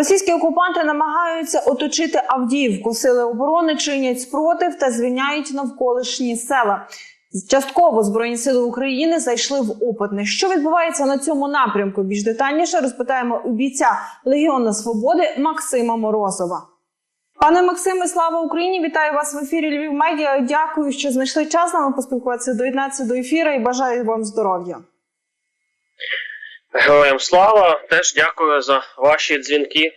Російські окупанти намагаються оточити Авдіївку. Сили оборони чинять спротив та звільняють навколишні села. Частково збройні сили України зайшли в опитне. Що відбувається на цьому напрямку? Більш детальніше розпитаємо у бійця Легіона Свободи Максима Морозова. Пане Максиме, слава Україні! Вітаю вас в ефірі Львів Медіа. Дякую, що знайшли час нами поспілкуватися, доєднатися до ефіру і бажаю вам здоров'я. Героям слава, теж дякую за ваші дзвінки.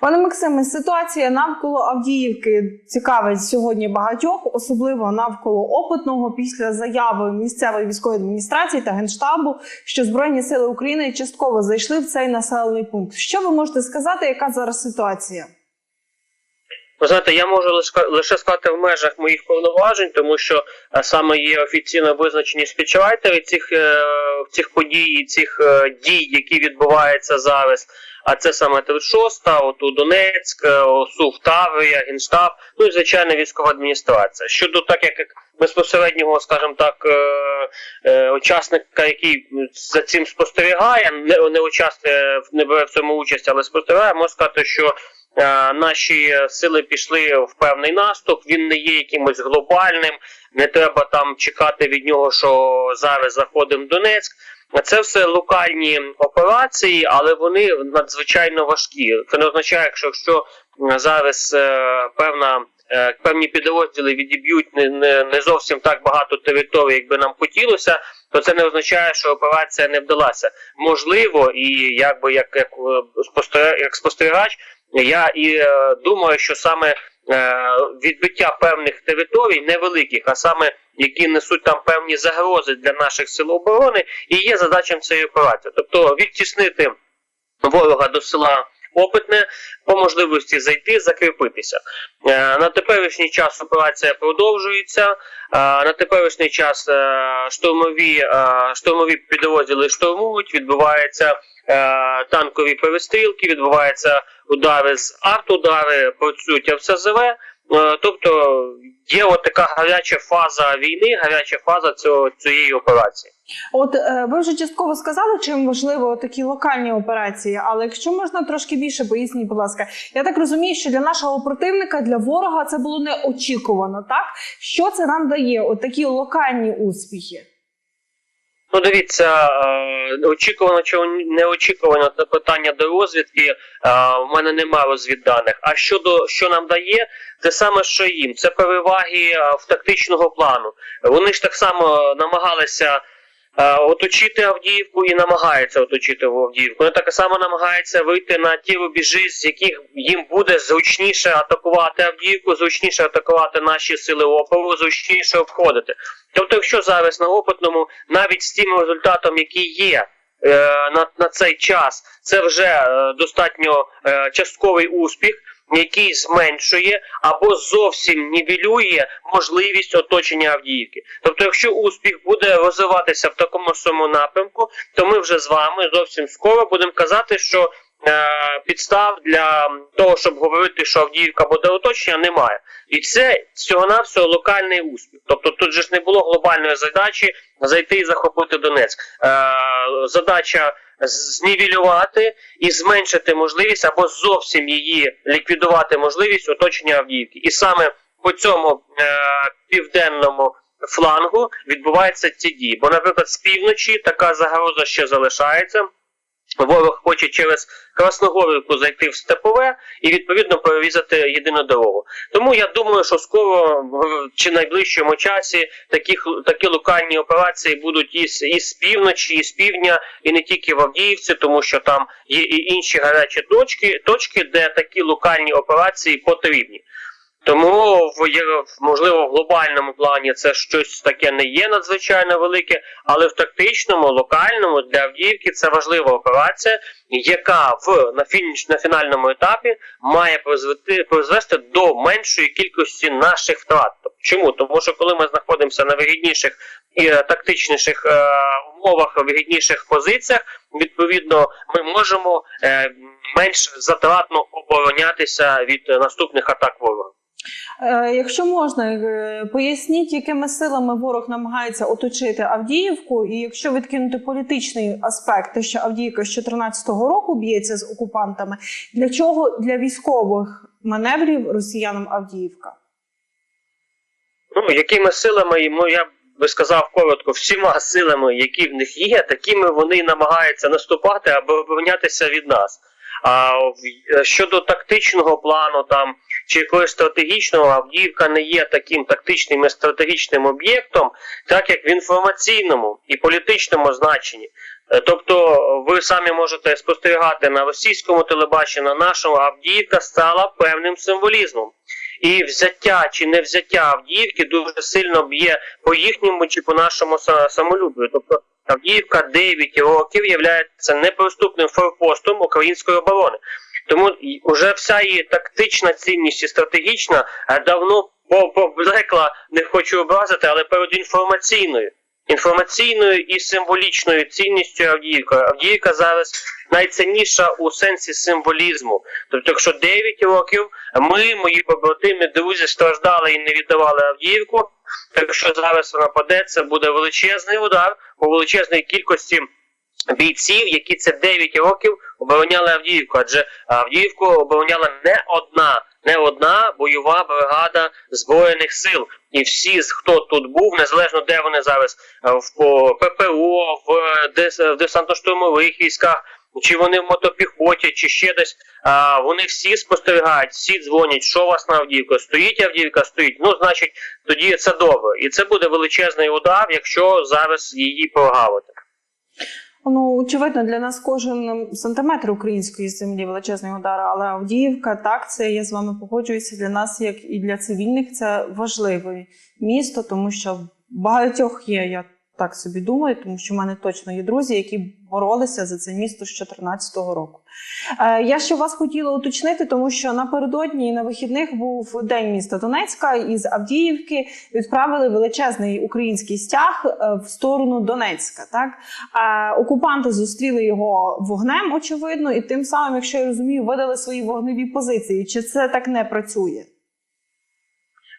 Пане Максиме, ситуація навколо Авдіївки цікавить сьогодні багатьох, особливо навколо опитного після заяви місцевої військової адміністрації та генштабу, що збройні сили України частково зайшли в цей населений пункт. Що ви можете сказати, яка зараз ситуація? Ви знаєте, я можу лише- сказати в межах моїх повноважень, тому що е, саме є офіційно визначені співчувайтери цих, е, цих подій, цих е, дій, які відбуваються зараз. А це саме 36-та, от у Донецьк, ОСУ Таврія, Генштаб, ну і звичайно військова адміністрація. Щодо так, як безпосереднього, скажімо так, учасника, який за цим спостерігає, не, не участвує, не бере в цьому участь, але спостерігає, можу сказати, що наші сили пішли в певний наступ. Він не є якимось глобальним. Не треба там чекати від нього, що зараз заходимо в Донецьк. Це все локальні операції, але вони надзвичайно важкі. Це не означає, що якщо зараз е, певна. е, Певні підрозділи відіб'ють не, не, не зовсім так багато територій, як би нам хотілося, то це не означає, що операція не вдалася. Можливо, і якби як, як, е, як спостерігач, я і е, думаю, що саме е, відбиття певних територій, невеликих, а саме які несуть там певні загрози для наших сил оборони, і є задачем цієї операції. Тобто відтіснити ворога до села Опитне, по можливості зайти, закріпитися. Е, на теперішній час операція продовжується. Е, на теперішній час е, штурмові, штурмові підрозділи штурмують, відбуваються танкові перестрілки, відбуваються удари з артудари, працюють РСЗВ. Е, тобто є от така гаряча фаза війни, гаряча фаза цього, цієї операції. От е, ви вже частково сказали, чим важливо такі локальні операції, але якщо можна трошки більше, поясніть, будь ласка, я так розумію, що для нашого противника, для ворога це було неочікувано. Так що це нам дає? От такі локальні успіхи. Ну, дивіться, е, очікувано чи неочікувано це питання до розвідки. У В мене немає розвідданих. А щодо що нам дає, те саме що їм. Це переваги е, в тактичного плану. Вони ж так само намагалися. Е, Оточити Авдіївку і намагаються оточити Авдіївку. Вони так само намагаються вийти на ті рубежі, з яких їм буде зручніше атакувати Авдіївку, зручніше атакувати наші сили опору, зручніше обходити. Тобто, якщо зараз на опитному, навіть з тим результатом, який є е, на, на цей час, це вже е, достатньо частковий успіх, який зменшує або зовсім нівелює можливість оточення Авдіївки. Тобто, якщо успіх буде розвиватися в такому самому напрямку, то ми вже з вами зовсім скоро будемо казати, що підстав для того, щоб говорити, що Авдіївка буде оточення, немає. І це всього-навсього локальний успіх. Тобто тут же ж не було глобальної задачі зайти і захопити Донецьк. Е, задача знівелювати і зменшити можливість або зовсім її ліквідувати можливість оточення Авдіївки. І саме по цьому е, південному флангу відбуваються ці дії. Бо, наприклад, з півночі така загроза ще залишається. Ворог хоче через Красногорівку зайти в степове і відповідно перерізати єдину дорогу. Тому я думаю, що скоро в- чи найближчому часі такі, такі локальні операції будуть і з, і з півночі, і з півдня, і не тільки в Авдіївці, тому що там є і інші гарячі точки, точки, де такі локальні операції потрібні. Тому можливо в глобальному плані це щось таке не є надзвичайно велике, але в тактичному, локальному для Авдіївки це важлива операція, яка в на фініш на фінальному етапі має призвести призвести до меншої кількості наших втрат. Чому? Тому що коли ми знаходимося на вигідніших і е, тактичніших е, умовах, вигідніших позиціях, відповідно, ми можемо е, менш затратно оборонятися від наступних атак ворога. Е, Якщо можна, е, поясніть, якими силами ворог намагається оточити Авдіївку, і якщо відкинути політичний аспект, що Авдіївка з 2014 року б'ється з окупантами, для чого для військових маневрів росіянам Авдіївка? Ну, якими силами, ну я би сказав коротко, всіма силами, які в них є, такими вони намагаються наступати або оборонятися від нас. А щодо тактичного плану там чи якогось стратегічного, Авдіївка не є таким тактичним і стратегічним об'єктом, так як в інформаційному і політичному значенні. Е, Тобто ви самі можете спостерігати на російському телебаченні, на нашому Авдіївка стала певним символізмом. І взяття чи не взяття Авдіївки дуже сильно б'є по їхньому чи по нашому са- самолюбію. Тобто Авдіївка 9 років є неприступним форпостом української оборони. Тому уже вся її тактична цінність і стратегічна е, давно поблекла, не хочу образити, але перед інформаційною. Інформаційною і символічною цінністю Авдіївка. Авдіївка зараз найцінніша у сенсі символізму. Тобто, якщо 9 років ми, мої побратими, друзі, страждали і не віддавали Авдіївку, якщо зараз вона паде, це буде величезний удар по величезній кількості бійців, які це 9 років обороняли Авдіївку. Адже Авдіївку обороняла не одна, не одна бойова бригада збройних сил. І всі, хто тут був, незалежно де вони зараз е, в ППО, в дес- в десантно-штурмових військах, чи вони в мотопіхоті, чи ще десь. Вони всі спостерігають, всі дзвонять, що у вас на Авдіївка. Стоїть Авдіївка, стоїть. Ну, значить, тоді це добре. І це буде величезний удар, якщо зараз її прогавити. Ну, очевидно, для нас кожен сантиметр української землі величезний удар, але Авдіївка, так, це я з вами погоджуюся. Для нас, як і для цивільних, це важливе місто, тому що багатьох є, я так собі думаю, тому що в мене точно є друзі, які боролися за це місто з 2014 року. Е, я ще вас хотіла уточнити, тому що напередодні на вихідних був день міста Донецька, і з Авдіївки відправили величезний український стяг е, в сторону Донецька. Так Е, окупанти зустріли його вогнем, очевидно, і тим самим, якщо я розумію, видали свої вогневі позиції. Чи це так не працює?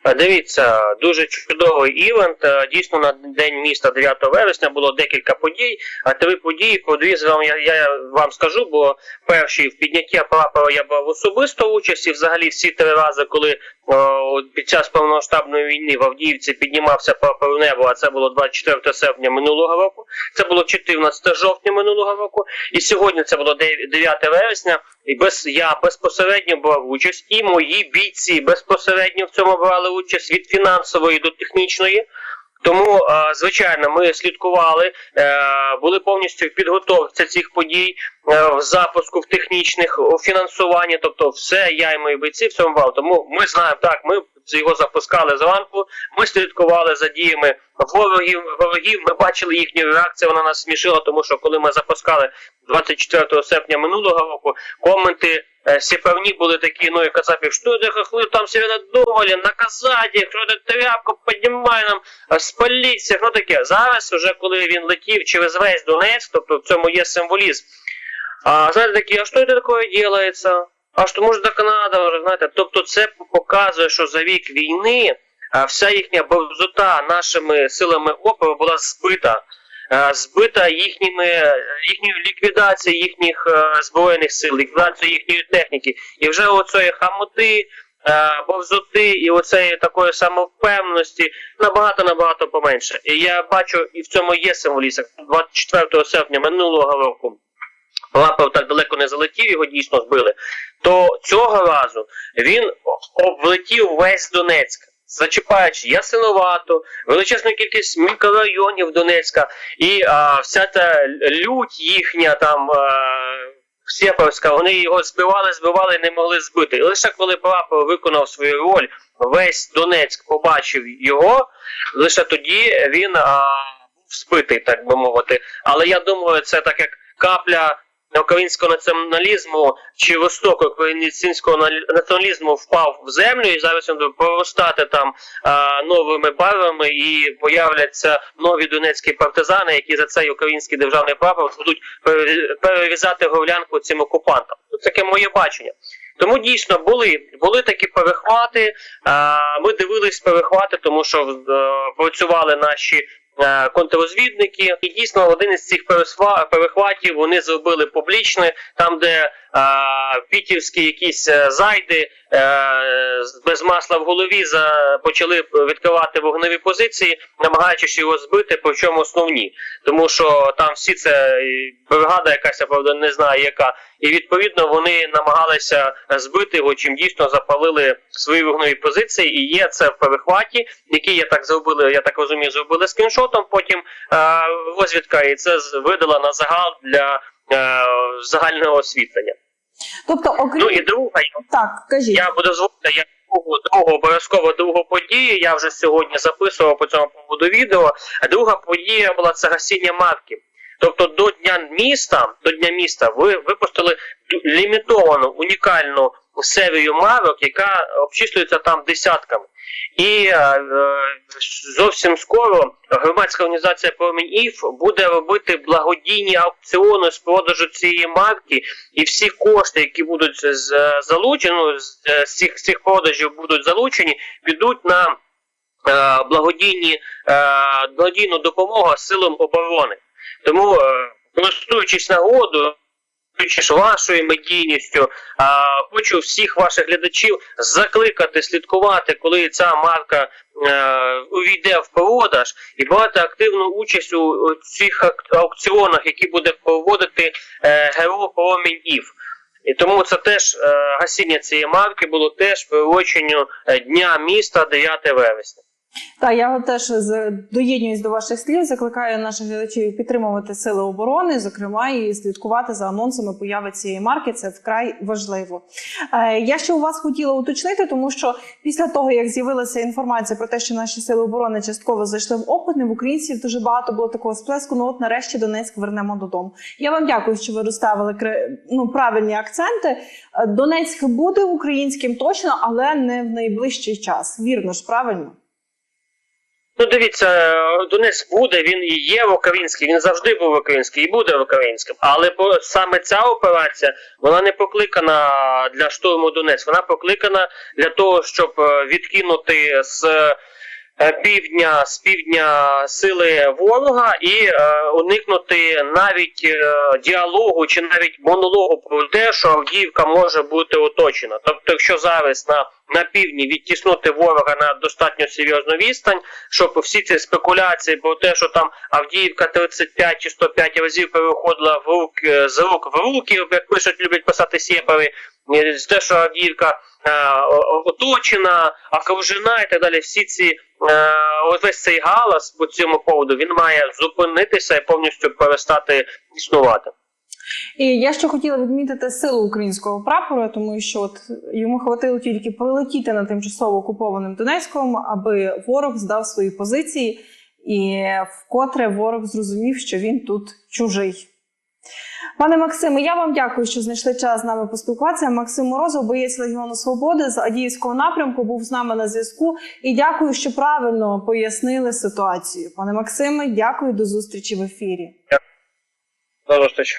Дивіться, дуже чудовий івент. Е, Дійсно, на день міста 9 вересня було декілька подій. А три події вам я, я вам скажу, бо перший в підняття прапора я брав особисто участь, і взагалі всі три рази, коли о, під час повномасштабної війни в Авдіївці піднімався прапор у небо, а це було 24 серпня минулого року. Це було 14 жовтня минулого року, і сьогодні це було 9 вересня. І без я безпосередньо брав участь, і мої бійці безпосередньо в цьому брали участь від фінансової до технічної. Тому, е, звичайно, ми слідкували, е, були повністю в підготовці цих подій, е, в запуску, в технічних, у фінансуванні, тобто все я і мої бійці в цьому брали. Тому ми знаємо, так, ми його запускали зранку, ми слідкували за діями ворогів, ворогів, ми бачили їхню реакцію, вона нас смішила, тому що коли ми запускали 24 серпня минулого року, коменти е, сепарні були такі, ну і Кацапів, що це хохли там себе надумали, наказати, їх, що це тряпку піднімає нам, а, спаліть всіх, ну таке. Зараз, вже коли він летів через весь Донецьк, тобто в цьому є символізм. А знаєте такі, а що це таке ділається? А що може так надо, знаєте, тобто це показує, що за вік війни вся їхня борзота нашими силами опору була збита. Збита їхніми їхньою ліквідацією їхніх збройних сил, ліквідацією їхньої техніки. І вже оцієї хамоти, борзоти і оцеї такої самовпевненості набагато набагато поменше. І я бачу, і в цьому є символізм. 24 серпня минулого року Прапор так далеко не залетів, його дійсно збили. То цього разу він облетів весь Донецьк, зачіпаючи Ясиновату, величезну кількість мікрорайонів Донецька, і а, вся та лють їхня там. А, Сєпарська, вони його збивали, збивали, не могли збити. І лише коли прапор виконав свою роль, весь Донецьк побачив його, лише тоді він а, збитий, так би мовити. Але я думаю, це так як капля українського націоналізму чи востоку українського націоналізму впав в землю, і зараз він проростати там а, новими барвами, і появляться нові донецькі партизани, які за цей український державний прапор будуть перерізати горлянку цим окупантам. Це таке моє бачення. Тому дійсно були, були такі перехвати. Ми дивились перехвати, тому що е, працювали наші контррозвідники. І дійсно один із цих перехватів вони зробили публічне, там, де пітівські якісь е, зайди е, з- без масла в голові за, почали відкривати вогневі позиції, намагаючись його збити, причому основні. Тому що там всі це бригада, якась я правда не знаю яка, і відповідно вони намагалися збити його, чим дійсно запалили свої вогневі позиції. І є це в перехваті, які я так зробили, я так розумію, зробили скріншотом. Потім е, розвідка і це видала на загал для е, загального освітлення. Тобто, окрім Ну і друга, так, кажіть. я буду звукати, я другу, другу обов'язково другу подію. Я вже сьогодні записував по цьому поводу відео. А друга подія була це гасіння марків. Тобто до дня міста, до дня міста, ви випустили лімітовану унікальну серію марок, яка обчислюється там десятками. І е, е, зовсім скоро громадська організація Промінь ІФ буде робити благодійні аукціони з продажу цієї марки, і всі кошти, які будуть залучені, ну, з з цих, цих продажів будуть залучені, підуть на е, благодійні, е, благодійну допомогу силам оборони. Тому, е, користуючись нагодою, користуючись вашою медійністю, а, хочу всіх ваших глядачів закликати слідкувати, коли ця марка е, увійде в продаж, і брати активну участь у, цих аукціонах, які буде проводити е, ГРО Промінь ІФ. І тому це теж е, гасіння цієї марки було теж приуроченню Дня міста 9 вересня. Та я теж доєднуюсь до ваших слів. Закликаю наших глядачів підтримувати сили оборони, зокрема, і слідкувати за анонсами появи цієї марки. Це вкрай важливо. Е, я ще у вас хотіла уточнити, тому що після того як з'явилася інформація про те, що наші сили оборони частково зайшли в Опитне, в українців дуже багато було такого сплеску. Ну от нарешті Донецьк вернемо додому. Я вам дякую, що ви розставили ну, правильні акценти. Е, Донецьк буде українським точно, але не в найближчий час. Вірно ж, правильно. Ну, дивіться, Донець буде, він і є український, він завжди був український і буде українським. Але саме ця операція вона не покликана для штурму Донець, вона покликана для того, щоб е, відкинути з півдня з півдня сили ворога і е, уникнути навіть е, діалогу чи навіть монологу про те, що Авдіївка може бути оточена. Тобто, якщо зараз на, на півдні відтіснути ворога на достатньо серйозну відстань, щоб всі ці спекуляції про те, що там Авдіївка 35 чи 105 разів переходила в руки з рук в руки, як пишуть, люблять писати сєпари, е, те, що Авдіївка е, оточена, окружена і так далі. Всі ці е, ось весь цей галас по цьому поводу він має зупинитися і повністю перестати існувати. І я ще хотіла відмітити силу українського прапора, тому що от йому хватило тільки прилетіти над тимчасово окупованим Донецьком, аби ворог здав свої позиції, і вкотре ворог зрозумів, що він тут чужий. Пане Максиме, я вам дякую, що знайшли час з нами поспілкуватися. Максим Морозов, боєць Легіону Свободи з Адіївського напрямку, був з нами на зв'язку. І дякую, що правильно пояснили ситуацію. Пане Максиме, дякую до зустрічі в ефірі. До зустрічі.